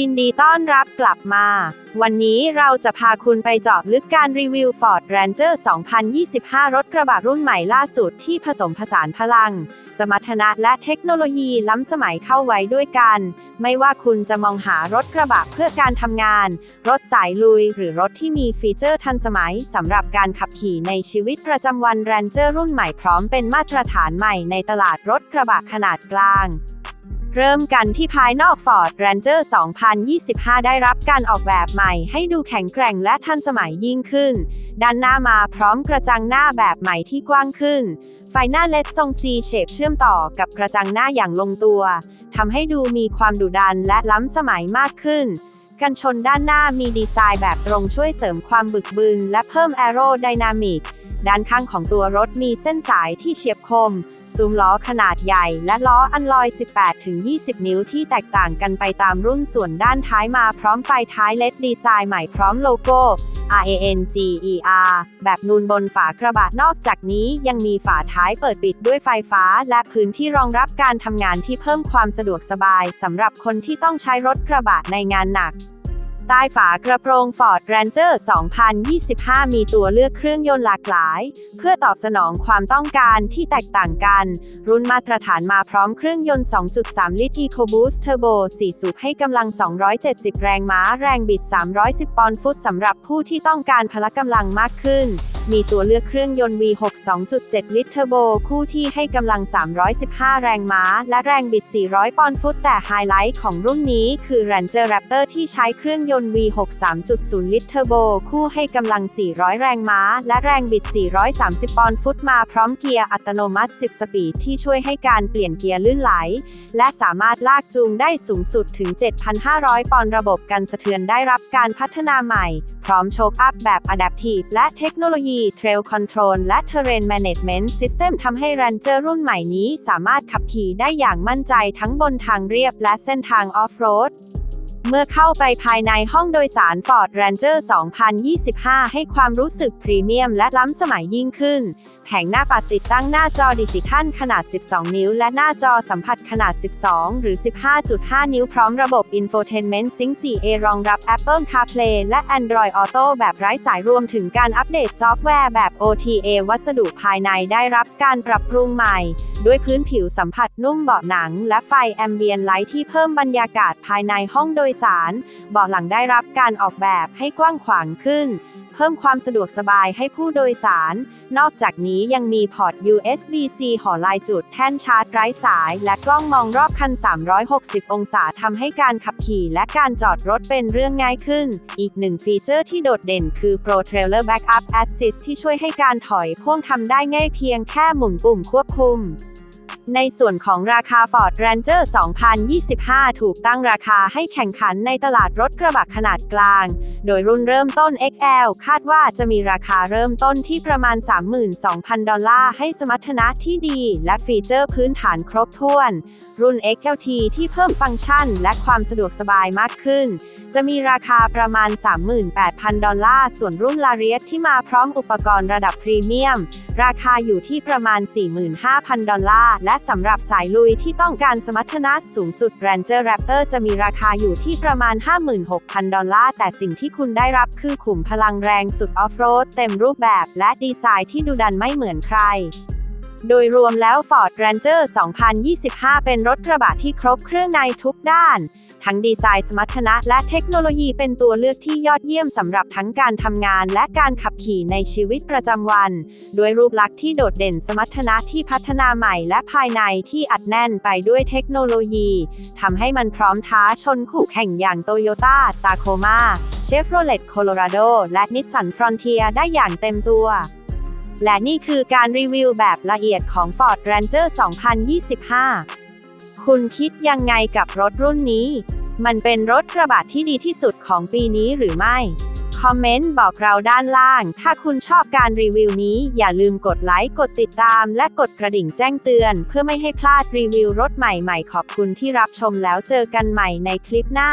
ยินดีต้อนรับกลับมา วันนี้เราจะพาคุณไปเจาะลึกการรีวิว Ford Ranger 2025 รถกระบะรุ่นใหม่ล่าสุดที่ผสมผสานพลัง สมรรถนะและเทคโนโลยีล้ำสมัยเข้าไว้ด้วยกัน ไม่ว่าคุณจะมองหารถกระบะเพื่อการทำงาน รถสายลุย หรือรถที่มีฟีเจอร์ทันสมัยสำหรับการขับขี่ในชีวิตประจำวัน Ranger รุ่นใหม่พร้อมเป็นมาตรฐานใหม่ในตลาดรถกระบะขนาดกลาง เริ่มกันที่ภายนอก Ford Ranger 2025 ได้รับการออกแบบใหม่ให้ดูแข็งแกร่งและทันสมัยยิ่งขึ้น ด้านหน้ามาพร้อมกระจังหน้าแบบใหม่ที่กว้างขึ้น ไฟหน้าเล็ดทรง C shape เชื่อมต่อกับกระจังหน้าอย่างลงตัว ทำให้ดูมีความดุดันและล้ำสมัยมากขึ้น กันชนด้านหน้ามีดีไซน์แบบตรงช่วยเสริมความบึกบึนและเพิ่มแอโรไดนามิก ด้านข้างของตัวรถมีเส้นสายที่เฉียบคมซูมล้อขนาดใหญ่ และล้ออันลอย 18-20 นิ้วที่แตกต่างกันไปตามรุ่นส่วนด้านท้ายมาพร้อมไฟท้ายเลดดีไซน์ใหม่พร้อมโลโก้ RANGER แบบนูนบนฝากระบะนอกจากนี้ยังมีฝาท้ายเปิดปิดด้วยไฟฟ้า และพื้นที่รองรับการทำงานที่เพิ่มความสะดวกสบายสำหรับคนที่ต้องใช้รถกระบะในงานหนัก ใต้ฝากระโปรง Ford Ranger 2025 มีตัวเลือกเครื่องยนต์หลากหลาย เพื่อตอบสนองความต้องการที่แตกต่างกัน รุ่นมาตรฐานมาพร้อมเครื่องยนต์ 2.3 ลิตร EcoBoost Turbo 4 สูบให้กำลัง 270 แรงม้า แรงบิด 310 ปอนด์ฟุตสำหรับผู้ที่ต้องการพละกำลังมากขึ้น มีตัวเลือกเครื่องยนต์ V6 2.7 ลิตรเทอร์โบ คู่ที่ให้กำลัง 315 แรงม้า และแรงบิด 400 ปอนด์ฟุต แต่ไฮไลท์ของรุ่นนี้คือ Ranger Raptor ที่ใช้เครื่องยนต์ V6 3.0 ลิตรเทอร์โบ คู่ให้กำลัง 400 แรงม้า และแรงบิด 430 ปอนด์ฟุตมาพร้อมเกียร์อัตโนมัติ 10 สปีดที่ช่วยให้การเปลี่ยนเกียร์ลื่นไหล และสามารถลากจูงได้สูงสุดถึง 7,500 ปอนด์ระบบกันสะเทือนได้รับการพัฒนาใหม่ พร้อมโชคอัพแบบ Adaptive และเทคโนโลยี Trail Control และ Terrain Management System ทำให้ Ranger รุ่นใหม่นี้สามารถขับขี่ได้อย่างมั่นใจทั้งบนทางเรียบและเส้นทางออฟโรดเมื่อเข้าไปภายในห้องโดยสาร Ford Ranger 2025 ให้ความรู้สึกพรีเมียมและล้ำสมัยยิ่งขึ้น แผงหน้าปัดติดตั้งหน้าจอดิจิทัลขนาด 12 นิ้ว และหน้าจอสัมผัสขนาด 12 หรือ 15.5 นิ้วพร้อมระบบ Infotainment Sync 4A รองรับ Apple CarPlay และ Android Auto แบบไร้สายรวมถึงการอัปเดตซอฟต์แวร์แบบ OTA วัสดุภายในได้รับการปรับปรุงใหม่ ด้วยพื้นผิวสัมผัสนุ่มเบาะหนัง และไฟแอมเบียนไลท์ที่เพิ่มบรรยากาศภายในห้องโดยสาร เบาะหลังได้รับการออกแบบให้กว้างขวางขึ้น พิ่มความสะดวกสบายให้ผู้โดยสาร นอกจากนี้ยังมีพอร์ต USB-C ห่อลายจุดแท่นชาร์จไร้สาย และกล้องมองรอบคัน 360 องศาทำให้การขับขี่และการจอดรถเป็นเรื่องง่ายขึ้น อีกหนึ่งฟีเจอร์ที่โดดเด่นคือ Pro Trailer Backup Assist ที่ช่วยให้การถอยพ่วงทำได้ง่ายเพียงแค่หมุนปุ่มควบคุมในส่วนของราคา Ford Ranger 2025 ถูกตั้งราคาให้แข่งขันในตลาดรถกระบะขนาดกลาง โดยรุ่นเริ่มต้น XL คาดว่าจะมีราคาเริ่มต้นที่ประมาณ 32,000 ดอลลาร์ ให้สมรรถนะที่ดี และฟีเจอร์พื้นฐานครบถ้วน รุ่น XLT ที่เพิ่มฟังก์ชัน และความสะดวกสบายมากขึ้น จะมีราคาประมาณ 38,000 ดอลลาร์ ส่วนรุ่น Lariat ที่มาพร้อมอุปกรณ์ระดับพรีเมียม ราคาอยู่ที่ประมาณ 45,000 ดอลลาร์ และสำหรับสายลุยที่ต้องการสมรรถนะสูงสุด Ranger Raptor จะมีราคาอยู่ที่ประมาณ 56,000 ดอลลาร์ แต่สิ่งที่คุณได้รับคือขุมพลังแรงสุดออฟโรดเต็มรูปแบบและดีไซน์ที่ดูดันไม่เหมือนใครโดยรวมแล้ว Ford Ranger 2025 เป็นรถกระบะที่ครบเครื่องในทุกด้าน ทั้งดีไซน์สมรรถนะและเทคโนโลยีเป็นตัวเลือกที่ยอดเยี่ยมสำหรับทั้งการทำงานและการขับขี่ในชีวิตประจำวัน ด้วยรูปลักษณ์ที่โดดเด่นสมรรถนะที่พัฒนาใหม่และภายในที่อัดแน่นไปด้วยเทคโนโลยีทำให้มันพร้อมท้าชนคู่แข่งอย่างโตโยต้าตาโคมาเชฟโรเลตโคโลราโดและนิสสันฟรอนเทียได้อย่างเต็มตัวและนี่คือการรีวิวแบบละเอียดของ Ford Ranger 2025 คุณคิดยังไงกับรถรุ่นนี้ มันเป็นรถกระบะที่ดีที่สุดของปีนี้หรือไม่ คอมเมนต์บอกเราด้านล่าง ถ้าคุณชอบการรีวิวนี้ อย่าลืมกดไลค์ กดติดตาม และกดกระดิ่งแจ้งเตือน เพื่อไม่ให้พลาดรีวิวรถใหม่ๆ ขอบคุณที่รับชมแล้วเจอกันใหม่ในคลิปหน้า